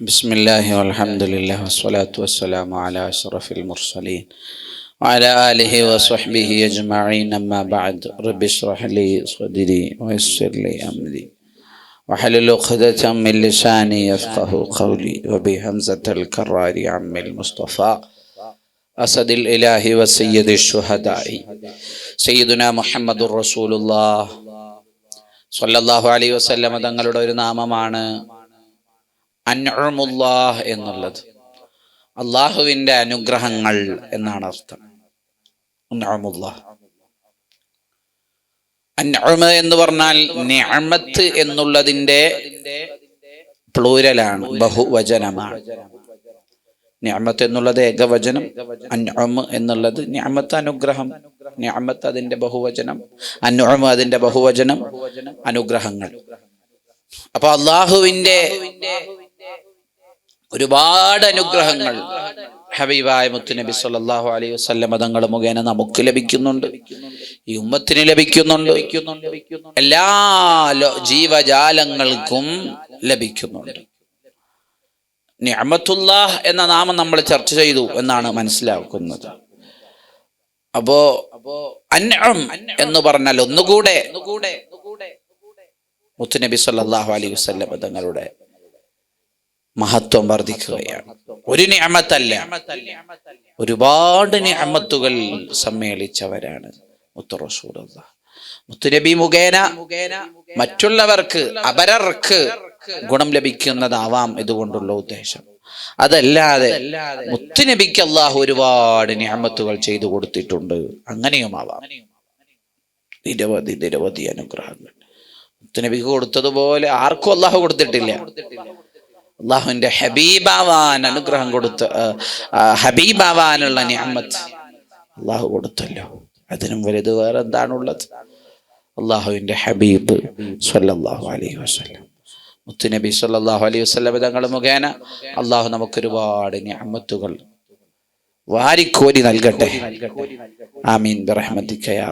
بسم الله والحمد لله والصلاة والسلام على أشرف المرسلين وعلى آله وصحبه أجمعين أما بعد رب اشرح لي صدري ويسر لي أمري وحلل عقدة من لساني يفقه قولي وبهمزة الكرار عم المصطفى أسد الإله وسيد الشهداء سيدنا محمد رسول الله സല്ലല്ലാഹു അലൈഹി വസല്ലമ തങ്ങളുടെ ഒരു നാമമാണ് അൻഉമുല്ലാഹ് എന്നുള്ളത്. അള്ളാഹുവിന്റെ അനുഗ്രഹങ്ങൾ എന്നാണ് അർത്ഥം. അൻഉമുല്ലാഹ് അൻഉമ എന്ന് പറഞ്ഞാൽ നിഅമത്ത് എന്നുള്ളതിന്റെ പ്ലൂരലാണ് ബഹുവചനമാണ്. നിഅമത്ത് എന്നുള്ളത് ഏകവചനം അൻഅമ എന്നുള്ളത് നിഅമത്ത് അനുഗ്രഹം നിഅമത്ത് അതിന്റെ ബഹുവചനം അൻഅമ അതിന്റെ ബഹുവചനം അനുഗ്രഹങ്ങൾ. അപ്പൊ അള്ളാഹുവിന്റെ ഒരുപാട് അനുഗ്രഹങ്ങൾ ഹബീബായ മുത്തുനബി സല്ലാഹു അലൈഹി വസ്ല്ല മതങ്ങൾ മുഖേന നമുക്ക് ലഭിക്കുന്നുണ്ട്. ഈ ഉമ്മത്തിന് ലഭിക്കുന്നുണ്ട്. എല്ലാ ജീവജാലങ്ങൾക്കും ലഭിക്കുന്നുണ്ട്. നിഅമത്തുല്ലാഹ് എന്ന നാമം നമ്മൾ ചർച്ച ചെയ്തു എന്നാണ് മനസ്സിലാക്കുന്നത്. അപ്പോ അൻഅം എന്ന് പറഞ്ഞാൽ ഒന്നുകൂടെ മുത്തുനബി സല്ലാഹു അലൈഹി വസ്ല്ല തങ്ങളുടെ മഹത്വം വർദ്ധിക്കുകയാണ്. ഒരു നിഅമത്തല്ല ഒരുപാട് നിഅമത്തുകൾ സമ്മേളിച്ചവരാണ് മുത്തു റസൂലുള്ളാഹ് മുത്തുനബി മുഖേന മറ്റുള്ളവർക്ക് അപരർക്ക് ഗുണം ലഭിക്കുന്നതാവാം ഇതുകൊണ്ടുള്ള ഉദ്ദേശം. അതല്ലാതെ മുത്തുനബിക്ക് അള്ളാഹു ഒരുപാട് നിഅമത്തുകൾ ചെയ്തു കൊടുത്തിട്ടുണ്ട്. അങ്ങനെയുമാവാം. നിരവധി നിരവധി അനുഗ്രഹങ്ങൾ. മുത്തുനബിക്ക് കൊടുത്തതുപോലെ ആർക്കും അള്ളാഹു കൊടുത്തിട്ടില്ല. അള്ളാഹുവിന്റെ ഹബീബാവാൻ അനുഗ്രഹം കൊടുത്ത ഹബീബാവാനുള്ള നിഅമത്ത് അള്ളാഹു കൊടുത്തല്ലോ. അതിനും വലുത് വേറെ എന്താണുള്ളത് അള്ളാഹുവിന്റെ ഹബീബ് സല്ലല്ലാഹു അലൈഹി വസല്ലം. മുത്തുനബി സല്ലല്ലാഹു അലൈഹി വസല്ലം തങ്ങൾ മുഖേന അള്ളാഹു നമുക്ക് ഒരുപാട് നിഅമത്തുകൾ വാരിക്കോരി നൽകട്ടെ. ആമീൻ. ബിറഹ്മതിക യാ